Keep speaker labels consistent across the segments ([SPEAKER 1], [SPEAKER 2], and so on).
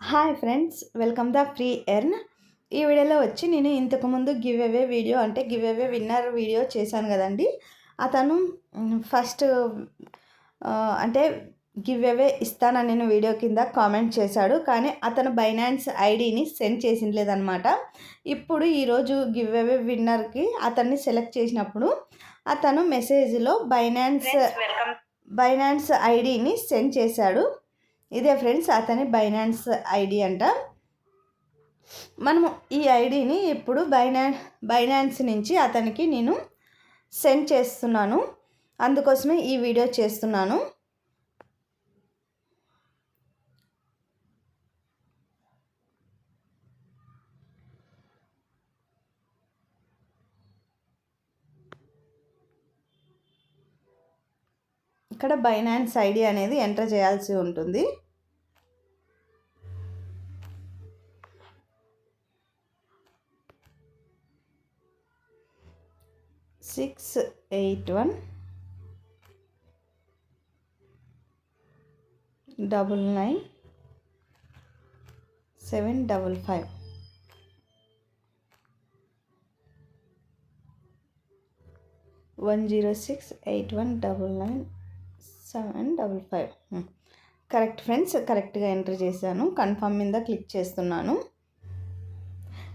[SPEAKER 1] Hi friends welcome the free earn. ఈ వీడియోలో వచ్చి నేను ఇంతకుముందు గివ్ అవే వీడియో అంటే గివ్ అవే విన్నర్ వీడియో చేశాను కదండి. అతను ఫస్ట్ అంటే గివ్ అవే ఇస్తానని నేను వీడియో కింద కామెంట్ చేశాడు. కానీ అతను బైనాన్స్ ఐడిని సెండ్ చేసిండలేదన్నమాట. ఇప్పుడు ఈరోజు గివ్ అవే విన్నర్కి అతన్ని సెలెక్ట్ చేసినప్పుడు అతను మెసేజ్లో బైనాన్స్ బైనాన్స్ ఐడిని సెండ్ చేశాడు. ఇదే ఫ్రెండ్స్ అతని బైనాన్స్ ఐడి అంట. మనము ఈ ఐడిని ఇప్పుడు బైనా బైనాన్స్ నుంచి అతనికి నేను సెండ్ చేస్తున్నాను. అందుకోసమే ఈ వీడియో చేస్తున్నాను. ఇక్కడ బైనాన్స్ ఐడి అనేది ఎంటర్ చేయాల్సి ఉంటుంది. Six eight one double nine seven double five. One zero six eight one double nine seven double five. Correct friends కరెక్ట్గా ఎంటర్ చేశాను. కన్ఫర్మ్ మీద క్లిక్ చేస్తున్నాను.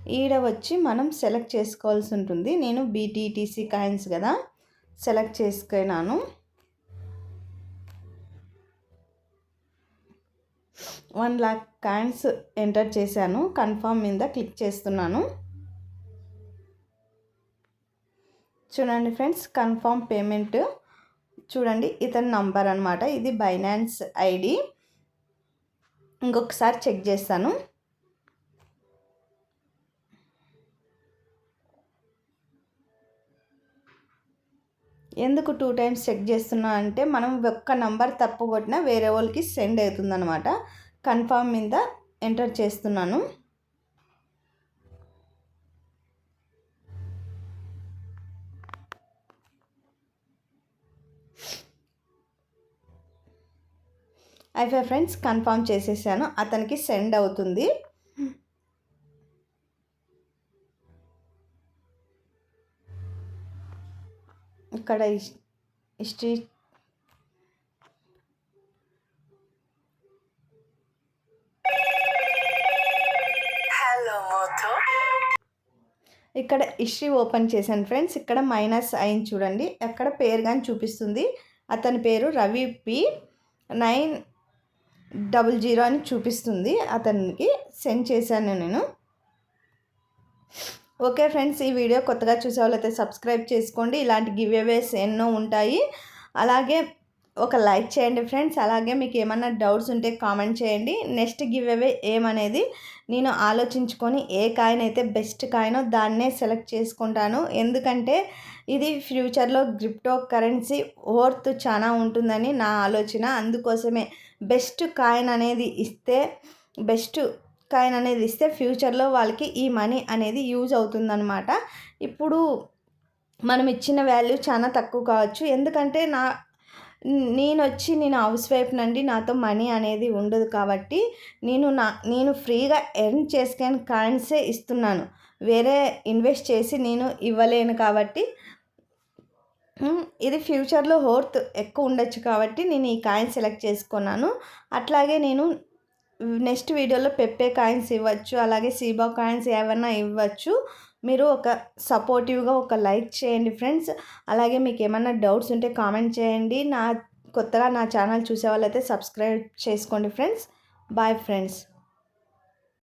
[SPEAKER 1] ఈడ వచ్చి మనం సెలెక్ట్ చేసుకోవాల్సి ఉంటుంది. నేను బీటీటీసీ కాయిన్స్ కదా సెలెక్ట్ చేసుకున్నాను. వన్ ల్యాక్ కాయిన్స్ ఎంటర్ చేశాను. కన్ఫర్మ్ మీద క్లిక్ చేస్తున్నాను. చూడండి ఫ్రెండ్స్ కన్ఫర్మ్ పేమెంట్ చూడండి ఇతని నంబర్ అనమాట ఇది బైనాన్స్ ఐడి. ఇంకొకసారి చెక్ చేస్తాను. ఎందుకు టూ టైమ్స్ చెక్ చేస్తున్నా అంటే మనం ఒక్క నంబర్ తప్పు కొట్టినా వేరే వాళ్ళకి సెండ్ అవుతుందన్నమాట. కన్ఫామ్ మీద ఎంటర్ చేస్తున్నాను. అయిపోయి ఫ్రెండ్స్ కన్ఫామ్ చేసేసాను. అతనికి సెండ్ అవుతుంది. ఇక్కడ హిస్టరీ ఇక్కడ హిస్టరీ ఓపెన్ చేశాను ఫ్రెండ్స్. ఇక్కడ మైనస్ అయింది చూడండి. అక్కడ పేరు కానీ చూపిస్తుంది. అతని పేరు Ravi P. Nine double zero అని చూపిస్తుంది అతనికి. సెండ్ చేశాను నేను. ఓకే ఫ్రెండ్స్ ఈ వీడియో కొత్తగా చూసే వాళ్ళైతే సబ్స్క్రైబ్ చేసుకోండి. ఇలాంటి గివ్ అవేస్ ఎన్నో ఉంటాయి. అలాగే ఒక లైక్ చేయండి ఫ్రెండ్స్. అలాగే మీకు ఏమన్నా డౌట్స్ ఉంటే కామెంట్ చేయండి. నెక్స్ట్ గివ్ అవే ఏమనేది నేను ఆలోచించుకొని ఏ కాయిన్ అయితే బెస్ట్ కాయినో దాన్నే సెలెక్ట్ చేసుకుంటాను. ఎందుకంటే ఇది ఫ్యూచర్లో క్రిప్టో కరెన్సీ వర్త్ చాలా ఉంటుందని నా ఆలోచన. అందుకోసమే బెస్ట్ కాయిన్ అనేది ఇస్తే బెస్ట్ కాయిన్ అనేది ఇస్తే ఫ్యూచర్లో వాళ్ళకి ఈ మనీ అనేది యూజ్ అవుతుందన్నమాట. ఇప్పుడు మనం ఇచ్చిన వాల్యూ చాలా తక్కువ కావచ్చు. ఎందుకంటే నా నేను వచ్చి నేను హౌస్ వైఫ్ నుండి నాతో మనీ అనేది ఉండదు కాబట్టి నేను నా నేను ఫ్రీగా ఎర్న్ చేసుకొని కాయిన్సే ఇస్తున్నాను. వేరే ఇన్వెస్ట్ చేసి నేను ఇవ్వలేను కాబట్టి ఇది ఫ్యూచర్లో హోర్త్ ఎక్కువ ఉండొచ్చు కాబట్టి నేను ఈ కాయిన్ సెలెక్ట్ చేసుకున్నాను. అట్లాగే నేను నెక్స్ట్ వీడియోలో పెప్పే కాయిన్స్ ఇవ్వచ్చు అలాగే సీబా కాయిన్స్ ఏమైనా ఇవ్వచ్చు. మీరు ఒక సపోర్టివ్గా ఒక లైక్ చేయండి ఫ్రెండ్స్ అలాగే మీకు ఏమైనా డౌట్స్ ఉంటే కామెంట్ చేయండి. నా కొత్తగా నా ఛానల్ చూసే వాళ్ళైతే సబ్స్క్రైబ్ చేసుకోండి ఫ్రెండ్స్ బాయ్ ఫ్రెండ్స్